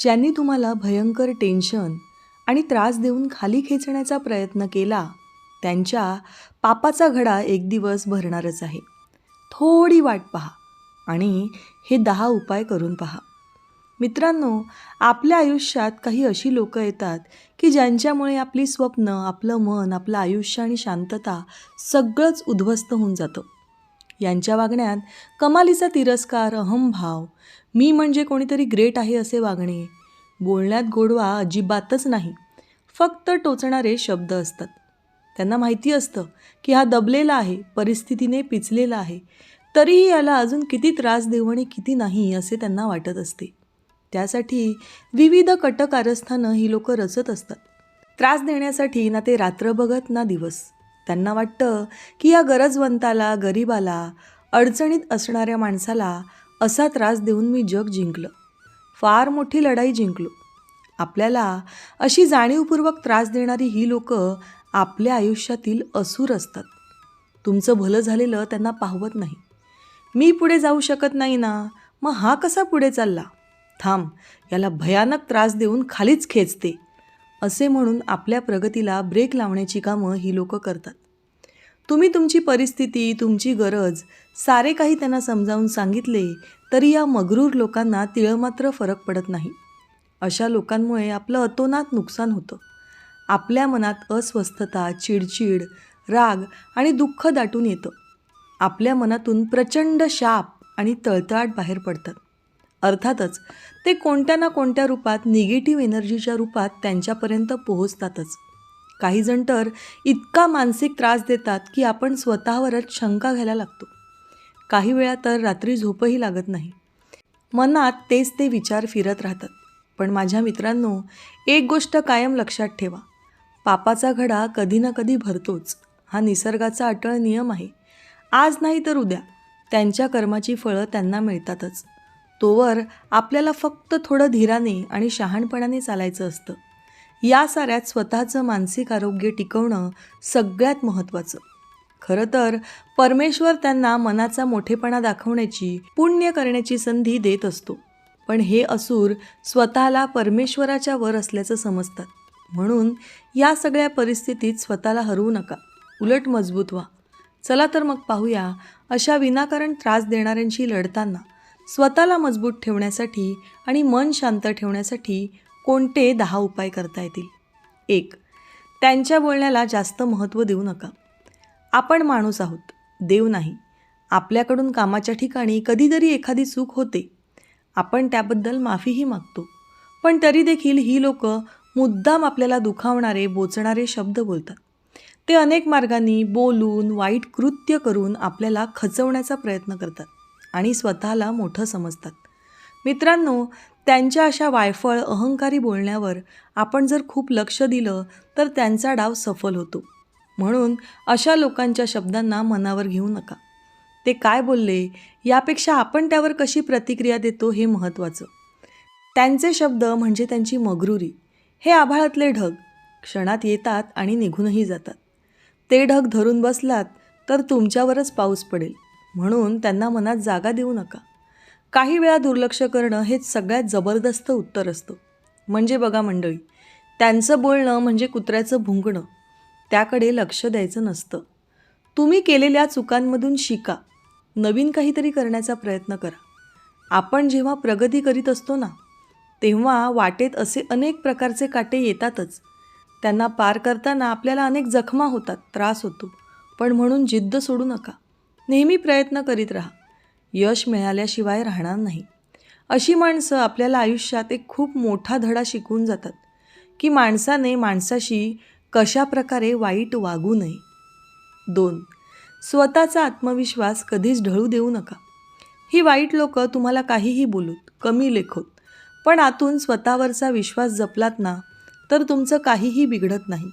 ज्यांनी तुम्हाला भयंकर टेन्शन आणि त्रास देऊन खाली खेचण्याचा प्रयत्न केला त्यांच्या पापाचा घडा एक दिवस भरणारच आहे. थोडी वाट पहा आणि हे दहा उपाय करून पहा. मित्रांनो आपल्या आयुष्यात काही अशी लोकं येतात की ज्यांच्यामुळे आपली स्वप्न आपलं मन आपलं आयुष्य आणि शांतता सगळंच उद्ध्वस्त होऊन जातं. यांच्या वागण्यात कमालीचा तिरस्कार अहंभाव मी म्हणजे कोणीतरी ग्रेट आहे असे वागणे. बोलण्यात गोडवा अजिबातच नाही. फक्त टोचणारे शब्द असतात. त्यांना माहिती असतं की हा दबलेला आहे परिस्थितीने पिचलेला आहे. तरीही याला अजून किती त्रास देऊ आणि किती नाही असे त्यांना वाटत असते. त्यासाठी विविध कटकारस्थानं ही लोकं रचत असतात. त्रास देण्यासाठी ना ते रात्र बघत ना दिवस. त्यांना वाटतं की या गरजवंताला गरिबाला अडचणीत असणाऱ्या माणसाला असा त्रास देऊन मी जग जिंकलं. फार मोठी लढाई जिंकलो. आपल्याला अशी जाणीवपूर्वक त्रास देणारी ही लोकं आपल्या आयुष्यातील असूर असतात. तुमचं भलं झालेलं त्यांना पाहवत नाही. मी पुढे जाऊ शकत नाही ना? मग हा कसा पुढे चालला? थांब याला भयानक त्रास देऊन खालीच खेचते असे म्हणून आपल्या प्रगतीला ब्रेक लावण्याची कामं ही लोकं करतात. तुम्ही तुमची परिस्थिती तुमची गरज सारे काही त्यांना समजावून सांगितले तरी या मगरूर लोकांना तिळमात्र फरक पडत नाही. अशा लोकांमुळे आपलं अतोनात नुकसान होतं. आपल्या मनात अस्वस्थता चिडचिड राग आणि दुःख दाटून येतं. आपल्या मनातून प्रचंड शाप आणि तळतळाट बाहेर पडतात अर्थातच ते कोणत्या ना कोणत्या रूपात निगेटिव्ह एनर्जीच्या रूपात त्यांच्यापर्यंत पोहोचतातच. काही जण तर इतका मानसिक त्रास देतात की आपण स्वतःवरच शंका घ्यायला लागतो. काही वेळा तर रात्री झोपही लागत नाही. मनात तेच ते विचार फिरत राहतात. पण माझ्या मित्रांनो एक गोष्ट कायम लक्षात ठेवा. पापाचा घडा कधी ना कधी भरतोच. हा निसर्गाचा अटळ नियम आहे. आज नाही तर उद्या. त्यांच्या कर्माची फळं त्यांना मिळतातच. तोवर आपल्याला फक्त थोडं धीराने आणि शहाणपणाने चालायचं असतं. या साऱ्यात स्वतःचं मानसिक आरोग्य टिकवणं सगळ्यात महत्त्वाचं. खरं तर परमेश्वर त्यांना मनाचा मोठेपणा दाखवण्याची पुण्य करण्याची संधी देत असतो. पण हे असूर स्वतःला परमेश्वराच्या वर असल्याचं समजतात. म्हणून या सगळ्या परिस्थितीत स्वतःला हरवू नका. उलट मजबूत व्हा. चला तर मग पाहूया अशा विनाकारण त्रास देणाऱ्यांशी लढताना स्वतःला मजबूत ठेवण्यासाठी आणि मन शांत ठेवण्यासाठी कोणते दहा उपाय करता येतील? एक त्यांच्या बोलण्याला जास्त महत्त्व देऊ नका. आपण माणूस आहोत देव नाही. आपल्याकडून कामाच्या ठिकाणी कधीतरी एखादी चूक होते. आपण त्याबद्दल माफीही मागतो. पण तरी देखील ही लोक मुद्दाम आपल्याला दुखावणारे बोचणारे शब्द बोलतात. ते अनेक मार्गांनी बोलून वाईट कृत्य करून आपल्याला खचवण्याचा प्रयत्न करतात आणि स्वतःला मोठं समजतात. मित्रांनो त्यांच्या अशा वायफळ अहंकारी बोलण्यावर आपण जर खूप लक्ष दिलं तर त्यांचा डाव सफल होतो. म्हणून अशा लोकांच्या शब्दांना मनावर घेऊ नका. ते काय बोलले यापेक्षा आपण त्यावर कशी प्रतिक्रिया देतो हे महत्त्वाचं. त्यांचे शब्द म्हणजे त्यांची मगरुरी. हे आभाळातले ढग. क्षणात येतात आणि निघूनही जातात. ते ढग धरून बसलात तर तुमच्यावरच पाऊस पडेल. म्हणून त्यांना मनात जागा देऊ नका. काही वेळा दुर्लक्ष करणं हेच सगळ्यात जबरदस्त उत्तर असतं. म्हणजे बघा मंडळी त्यांचं बोलणं म्हणजे कुत्र्याचं भुंकणं त्याकडे लक्ष द्यायचं नसतं. तुम्ही केलेल्या चुकांमधून शिका. नवीन काहीतरी करण्याचा प्रयत्न करा. आपण जेव्हा प्रगती करीत असतो ना तेव्हा वाटेत असे अनेक प्रकारचे काटे येतातच. त्यांना पार करताना आपल्याला अनेक जखमा होतात त्रास होतो. पण म्हणून जिद्द सोडू नका. नेहमी प्रयत्न करीत राहा. यश मिळाल्याशिवाय राहणार नाही. अशी माणसं आपल्याला आयुष्यात एक खूप मोठा धडा शिकवून जातात की माणसाने माणसाशी कशा प्रकारे वाईट वागू नये. दोन स्वतःचा आत्मविश्वास कधीच ढळू देऊ नका. ही वाईट लोकं तुम्हाला काहीही बोलूत कमी लेखोत पण आतून स्वतःवरचा विश्वास जपलात ना तर तुमचं काहीही बिघडत नाही.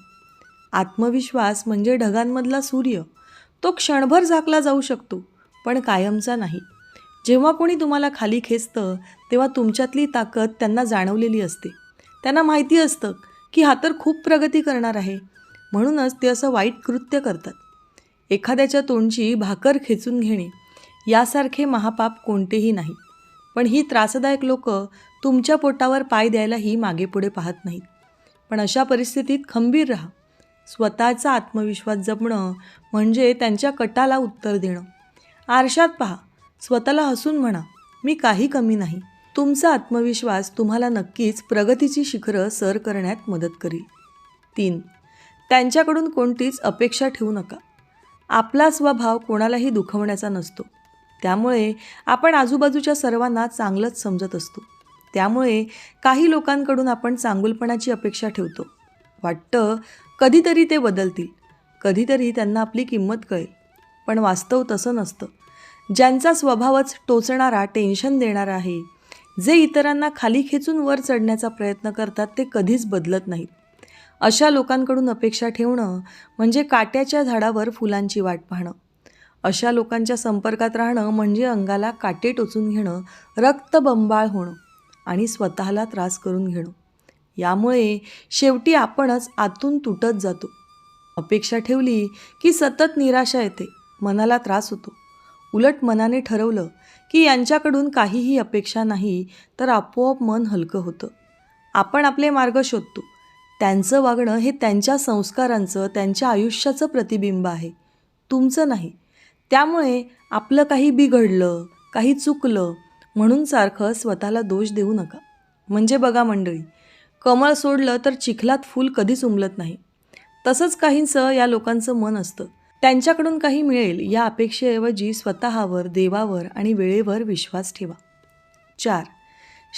आत्मविश्वास म्हणजे ढगांमधला सूर्य तो क्षणभर झाकला जाऊ शकतो पण कायमचा नाही. जेव्हा कोणी तुम्हाला खाली खेचतं तेव्हा तुमच्यातली ताकद त्यांना जाणवलेली असते. त्यांना माहिती असतं की हा तर खूप प्रगती करणार आहे. म्हणूनच ते असं वाईट कृत्य करतात. एखाद्याच्या तोंडची भाकर खेचून घेणे यासारखे महापाप कोणतेही नाही. पण ही त्रासदायक लोकं तुमच्या पोटावर पाय द्यायलाही मागे पुढे पाहत नाहीत. पण अशा परिस्थितीत खंबीर राहा. स्वतःचा आत्मविश्वास जपणं म्हणजे त्यांच्या कटाला उत्तर देणं. आरशात पहा. स्वतःला हसून म्हणा मी काही कमी नाही. तुमचा आत्मविश्वास तुम्हाला नक्कीच प्रगतीची शिखरं सर करण्यात मदत करेल. तीन. त्यांच्याकडून कोणतीच अपेक्षा ठेवू नका. आपला स्वभाव कोणालाही दुखवण्याचा नसतो. त्यामुळे आपण आजूबाजूच्या सर्वांना चांगलंच समजत असतो. त्यामुळे काही लोकांकडून आपण चांगुलपणाची अपेक्षा ठेवतो. वाटतं कधीतरी ते बदलतील. कधीतरी त्यांना आपली किंमत कळेल. पण वास्तव तसं नसतं. ज्यांचा स्वभावच टोचणारा टेन्शन देणारा आहे. जे इतरांना खाली खेचून वर चढण्याचा प्रयत्न करतात ते कधीच बदलत नाहीत. अशा लोकांकडून अपेक्षा ठेवणं म्हणजे काट्याच्या झाडावर फुलांची वाट पाहणं. अशा लोकांच्या संपर्कात राहणं म्हणजे अंगाला काटे टोचून घेणं रक्तबंबाळ होणं आणि स्वतःला त्रास करून घेणं. यामुळे शेवटी आपणच आतून तुटत जातो. अपेक्षा ठेवली की सतत निराशा येते मनाला त्रास होतो. उलट मनाने ठरवलं की यांच्याकडून काहीही अपेक्षा नाही तर आपोआप मन हलकं होतं. आपण आपले मार्ग शोधतो. त्यांचं वागणं हे त्यांच्या संस्कारांचं त्यांच्या आयुष्याचं प्रतिबिंब आहे. तुमचं नाही. त्यामुळे आपलं काही बिघडलं काही चुकलं म्हणून सारखं स्वतःला दोष देऊ नका. म्हणजे बघा मंडळी कमळ सोडलं तर चिखलात फूल कधीच उमलत नाही. तसंच काहींचं या लोकांचं मन असतं. त्यांच्याकडून काही मिळेल या अपेक्षेऐवजी स्वतःवर देवावर आणि वेळेवर विश्वास ठेवा. चार.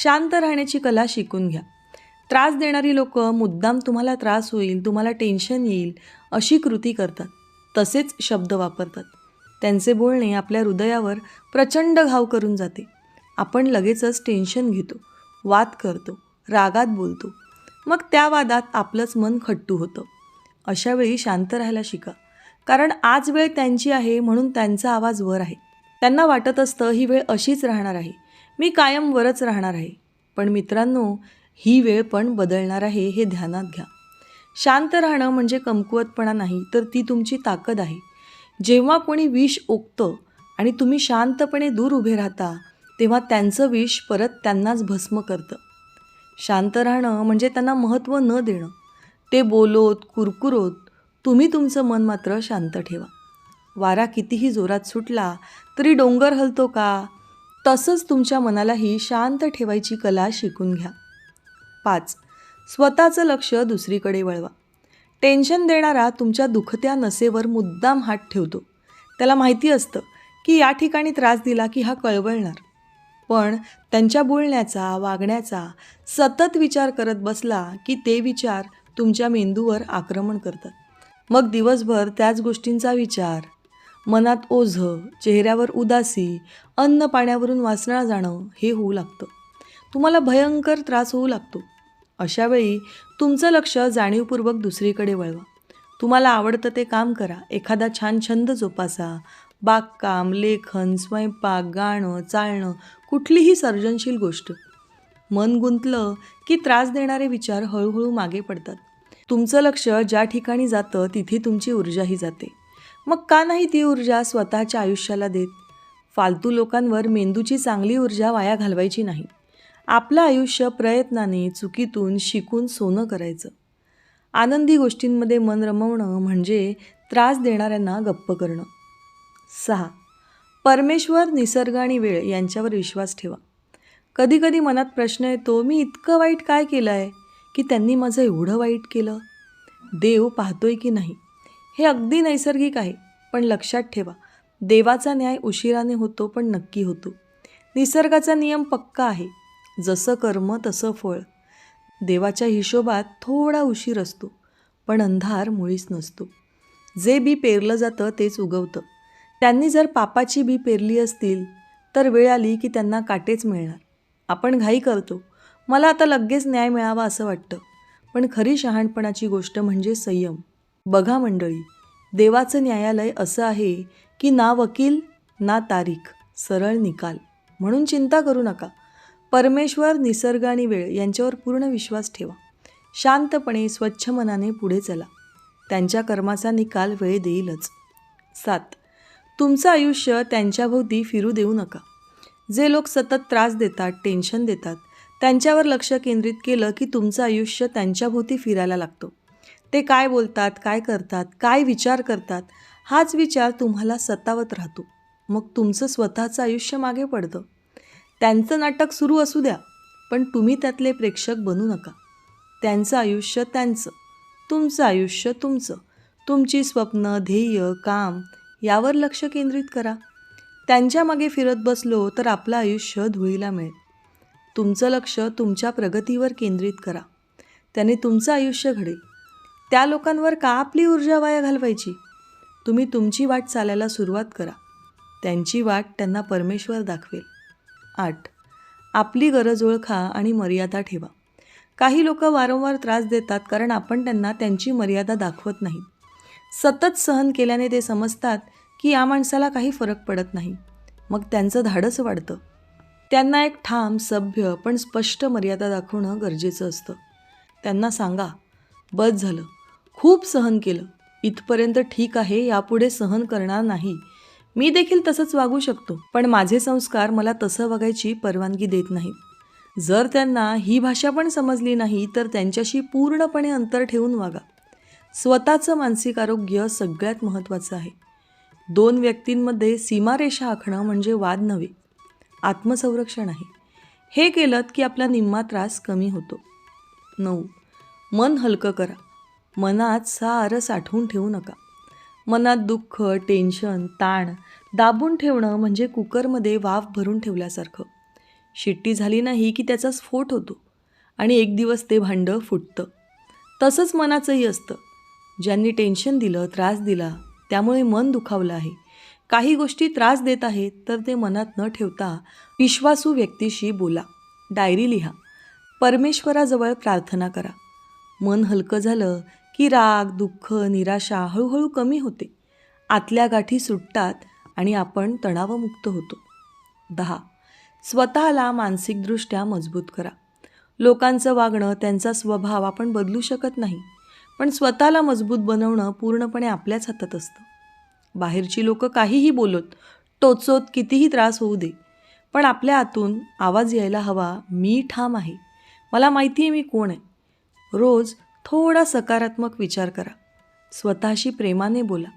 शांत राहण्याची कला शिकून घ्या. त्रास देणारी लोक मुद्दाम तुम्हाला त्रास होईल तुम्हाला टेन्शन येईल अशी कृती करतात. तसेच शब्द वापरतात. त्यांचे बोलणे आपल्या हृदयावर प्रचंड घाव करून जाते. आपण लगेचच टेन्शन घेतो वाद करतो रागात बोलतो. मग त्या वादात आपलंच मन खट्टू होतं. अशावेळी शांत राहायला शिका. कारण आज वेळ त्यांची आहे म्हणून त्यांचा आवाज वर आहे. त्यांना वाटत असतं ही वेळ अशीच राहणार आहे. मी कायम वरच राहणार आहे. पण मित्रांनो ही वेळ पण बदलणार आहे हे ध्यानात घ्या. शांत राहणं म्हणजे कमकुवतपणा नाही तर ती तुमची ताकद आहे. जेव्हा कोणी विष ओकतं आणि तुम्ही शांतपणे दूर उभे राहता तेव्हा त्यांचं विष परत त्यांनाच भस्म करतं. शांत राहणं म्हणजे त्यांना महत्त्व न देणं. ते बोलोत कुरकुरोत तुम्ही तुमचं मन मात्र शांत ठेवा. वारा कितीही जोरात सुटला तरी डोंगर हलतो का? तसंच तुमच्या मनालाही शांत ठेवायची कला शिकून घ्या. पाच. स्वतःचं लक्ष दुसरीकडे वळवा. टेन्शन देणारा तुमच्या दुखत्या नसेवर मुद्दाम हात ठेवतो. त्याला माहिती असतं की या ठिकाणी त्रास दिला की हा कळवळणार. पण त्यांच्या बोलण्याचा वागण्याचा सतत विचार करत बसला की ते विचार तुमच्या मेंदूवर आक्रमण करतात. मग दिवसभर त्याच गोष्टींचा विचार. मनात ओझं चेहऱ्यावर उदासी अन्न पाण्यावरून वाचणार जाणं हे होऊ लागतं. तुम्हाला भयंकर त्रास होऊ लागतो. अशावेळी तुमचं लक्ष जाणीवपूर्वक दुसरीकडे वळवा. तुम्हाला आवडतं ते काम करा. एखादा छान छंद जोपासा. बागकाम लेखन स्वयंपाक गाणं चालणं कुठलीही सर्जनशील गोष्ट. मन गुंतलं की त्रास देणारे विचार हळूहळू मागे पडतात. तुमचं लक्ष ज्या ठिकाणी जातं तिथे तुमची ऊर्जाही जाते. मग का नाही ती ऊर्जा स्वतःच्या आयुष्याला देत? फालतू लोकांवर मेंदूची चांगली ऊर्जा वाया घालवायची नाही. आपलं आयुष्य प्रयत्नाने चुकीतून शिकून सोनं करायचं. आनंदी गोष्टींमध्ये मन रमवणं म्हणजे त्रास देणाऱ्यांना गप्प करणं. सहा. परमेश्वर निसर्ग आणि वेळ यांच्यावर विश्वास ठेवा. कधीकधी मनात प्रश्न येतो मी इतकं वाईट काय केलं आहे की त्यांनी माझं एवढं वाईट केलं? देव पाहतोय की नाही? हे अगदी नैसर्गिक आहे पण लक्षात ठेवा देवाचा न्याय उशिराने होतो पण नक्की होतो. निसर्गाचा नियम पक्का आहे जसं कर्म तसं फळ. देवाच्या हिशोबात थोडा उशीर असतो पण अंधार मुळीच नसतो. जे बी पेरलं जातं तेच उगवतं. त्यांनी जर पापाची बी पेरली असतील तर वेळ आली की त्यांना काटेच मिळणार. आपण घाई करतो मला आता लगेच न्याय मिळावा असं वाटतं. पण खरी शहाणपणाची गोष्ट म्हणजे संयम. बघा मंडळी देवाचं न्यायालय असं आहे की ना वकील ना तारीख. सरळ निकाल. म्हणून चिंता करू नका. परमेश्वर निसर्ग आणि वेळ यांच्यावर पूर्ण विश्वास ठेवा. शांतपणे स्वच्छ मनाने पुढे चला. त्यांच्या कर्माचा निकाल वेळ देईलच. सात. तुमचं आयुष्य त्यांच्याभोवती फिरू देऊ नका. जे लोक सतत त्रास देतात टेन्शन देतात त्यांच्यावर लक्ष केंद्रित केलं की तुमचं आयुष्य त्यांच्याभोवती फिरायला लागतं. ते काय बोलतात काय करतात काय विचार करतात हाच विचार तुम्हाला सतावत राहतो. मग तुमचं स्वतःचं आयुष्य मागे पडतं. त्यांचं नाटक सुरू असू द्या पण तुम्ही त्यातले प्रेक्षक बनू नका. त्यांचं आयुष्य त्यांचं तुमचं आयुष्य तुमचं. तुमची स्वप्न ध्येय काम यावर लक्ष केंद्रित करा. त्यांच्या मागे फिरत बसलो तर आपलं आयुष्य धुळीला मिळेल. तुमचं लक्ष तुमच्या प्रगतीवर केंद्रित करा. त्याने तुमचं आयुष्य घडेल. त्या लोकांवर का आपली ऊर्जा वाया घालवायची? तुम्ही तुमची वाट चालायला सुरुवात करा. त्यांची वाट त्यांना परमेश्वर दाखवेल. आठ. आपली गरज ओळखा आणि मर्यादा ठेवा. काही लोक वारंवार त्रास देतात कारण आपण त्यांना त्यांची मर्यादा दाखवत नाही. सतत सहन केल्याने ते समजतात की या माणसाला काही फरक पडत नाही. मग त्यांचं धाडस वाढतं. त्यांना एक ठाम सभ्य पण स्पष्ट मर्यादा दाखवणं गरजेचं असतं. त्यांना सांगा बस झालं. खूप सहन केलं. इथपर्यंत ठीक आहे यापुढे सहन करणार नाही. मी देखील तसंच वागू शकतो पण माझे संस्कार मला तसं वागायची परवानगी देत नाहीत. जर त्यांना ही भाषा पण समजली नाही तर त्यांच्याशी पूर्णपणे अंतर ठेवून वागा. स्वतःचं मानसिक आरोग्य सगळ्यात महत्त्वाचं आहे. दोन व्यक्तींमध्ये सीमारेषा आखणं म्हणजे वाद नव्हे. आत्मसंरक्षण आहे. हे केलं की आपला निम्मा त्रास कमी होतो. नऊ. मन हलकं करा. मनात सारं साठवून ठेवू नका. मनात दुःख टेन्शन ताण दाबून ठेवणं म्हणजे कुकरमध्ये वाफ भरून ठेवल्यासारखं. शिट्टी झाली नाही की त्याचा स्फोट होतो आणि एक दिवस ते भांडं फुटतं. तसंच मनाचंही असतं. ज्यांनी टेन्शन दिलं त्रास दिला त्यामुळे मन दुखावलं आहे. काही गोष्टी त्रास देत आहेत तर ते मनात न ठेवता विश्वासू व्यक्तीशी बोला. डायरी लिहा. परमेश्वराजवळ प्रार्थना करा. मन हलकं झालं की राग दुःख निराशा हळूहळू कमी होते. आतल्या गाठी सुटतात आणि आपण तणावमुक्त होतो. दहा. स्वतःला मानसिकदृष्ट्या मजबूत करा. लोकांचं वागणं त्यांचा स्वभाव आपण बदलू शकत नाही. पण स्वतःला मजबूत बनवणं पूर्णपणे आपल्याच हातात असतं. बाहेरची लोकं काहीही बोलत टोचोत कितीही त्रास होऊ दे. पण आपल्या आतून आवाज यायला हवा मी ठाम आहे. मला माहिती आहे मी कोण आहे. रोज थोडा सकारात्मक विचार करा. स्वतःशी प्रेमाने बोला.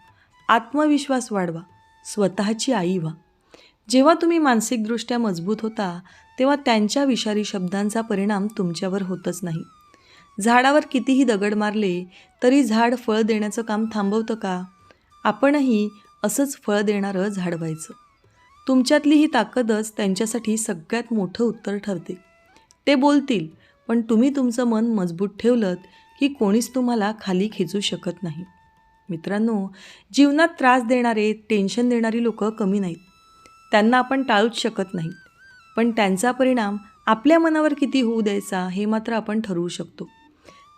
आत्मविश्वास वाढवा. स्वतःची आई व्हा. जेव्हा तुम्ही मानसिकदृष्ट्या मजबूत होता तेव्हा त्यांच्या विषारी शब्दांचा परिणाम तुमच्यावर होतच नाही. झाडावर कितीही दगड मारले तरी झाड फळ देण्याचं काम थांबवतं का? आपणही असंच फळ देणारं झाड व्हायचं. तुमच्यातली ही ताकदच त्यांच्यासाठी सगळ्यात मोठं उत्तर ठरते. ते बोलतील पण तुम्ही तुमचं मन मजबूत ठेवलं की कोणीच तुम्हाला खाली खेचू शकत नाही. मित्रांनो जीवनात त्रास देणारे टेन्शन देणारी लोकं कमी नाहीत. त्यांना आपण टाळूच शकत नाही. पण त्यांचा परिणाम आपल्या मनावर किती होऊ द्यायचा हे मात्र आपण ठरवू शकतो.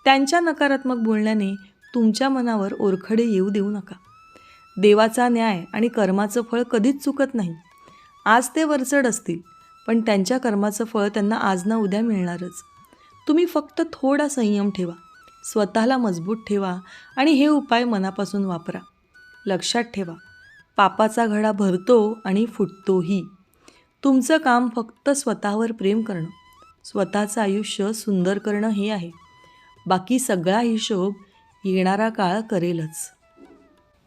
त्यांच्या नकारात्मक बोलण्याने तुमच्या मनावर ओरखडे येऊ देऊ नका. देवाचा न्याय आणि कर्माचं फळ कधीच चुकत नाही. आज ते वरचढ असतील पण त्यांच्या कर्माचं फळ त्यांना आज ना उद्या मिळणारच. तुम्ही फक्त थोडा संयम ठेवा स्वतःला मजबूत ठेवा आणि हे उपाय मनापासून वापरा. लक्षात ठेवा पापाचा घडा भरतो आणि फुटतोही. तुमचं काम फक्त स्वतःवर प्रेम करणं स्वतःचं आयुष्य सुंदर करणं हे आहे. बाकी सगळा हिशोब येणारा काळ करेलच.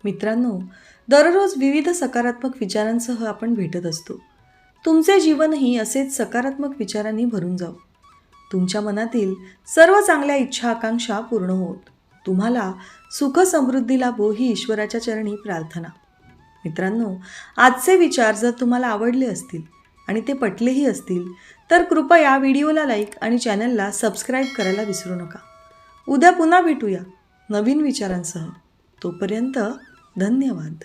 मित्रांनो दररोज विविध सकारात्मक विचारांसह आपण भेटत असतो. तुमचे जीवनही असेच सकारात्मक विचारांनी भरून जाऊ तुमच्या मनातील सर्व चांगल्या इच्छा आकांक्षा पूर्ण होत. तुम्हाला सुख समृद्धी लाभो ही ईश्वराच्या चरणी प्रार्थना. मित्रांनो आजचे विचार जर तुम्हाला आवडले असतील आणि ते पटलेही असतील तर कृपया व्हिडिओला लाईक आणि चॅनलला सबस्क्राईब करायला विसरू नका. उद्या पुन्हा भेटूया नवीन विचारांसह. तोपर्यंत धन्यवाद.